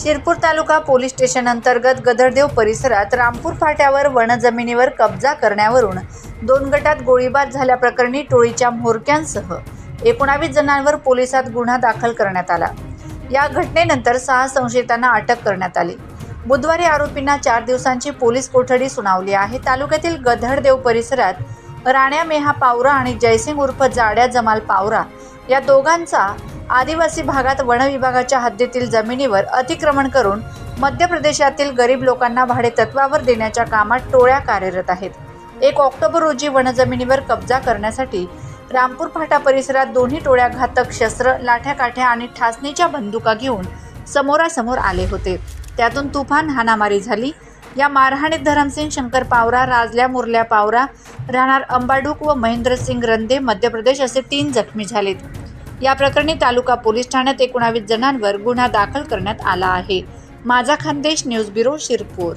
शिरपूर तालुका police station अंतर्गत गदरदेव परिसरात रामपूर फाट्यावर वनजमिनीवर कब्जा करण्यावरून दोन गटात गोळीबार झाल्याप्रकरणी टोळीच्या म्होरक्यांसह एकोणावीस जणांवर पोलिसात गुन्हा दाखल करण्यात आला. या घटनेनंतर सहा संशयितांना अटक करण्यात आली. बुधवारी आरोपींना चार दिवसांची पोलीस कोठडी सुनावली आहे. तालुक्यातील गधडदेव परिसरात राण्या मेहा पावरा आणि जयसिंग उर्फ जाड्या जमाल पावरा या दोघांचा आदिवासी भागात वन विभागाच्या हद्दीतील जमिनीवर अतिक्रमण करून मध्य प्रदेशातील गरीब लोकांना भाडे तत्वावर देण्याच्या कामात टोळ्या कार्यरत आहेत. एक ऑक्टोबर रोजी वनजमिनीवर कब्जा करण्यासाठी रामपूर फाटा परिसरात दोन्ही टोळ्या घातक शस्त्र लाठ्या काठ्या आणि ठासणीच्या बंदुका घेऊन समोरासमोर आले होते. त्यातून तुफान हाणामारी झाली. या मारहाणीत धरमसिंग शंकर पावरा राजल्या मुरल्या पावरा राहणार अंबाडूक व महेंद्रसिंग रंदे मध्य प्रदेश असे तीन जखमी झालेत. या प्रकरणी तालुका पोलीस ठाण्यात एकोणावीस जणांवर गुन्हा दाखल करण्यात आला आहे. माझा खानदेश न्यूज ब्युरो शिरपूर.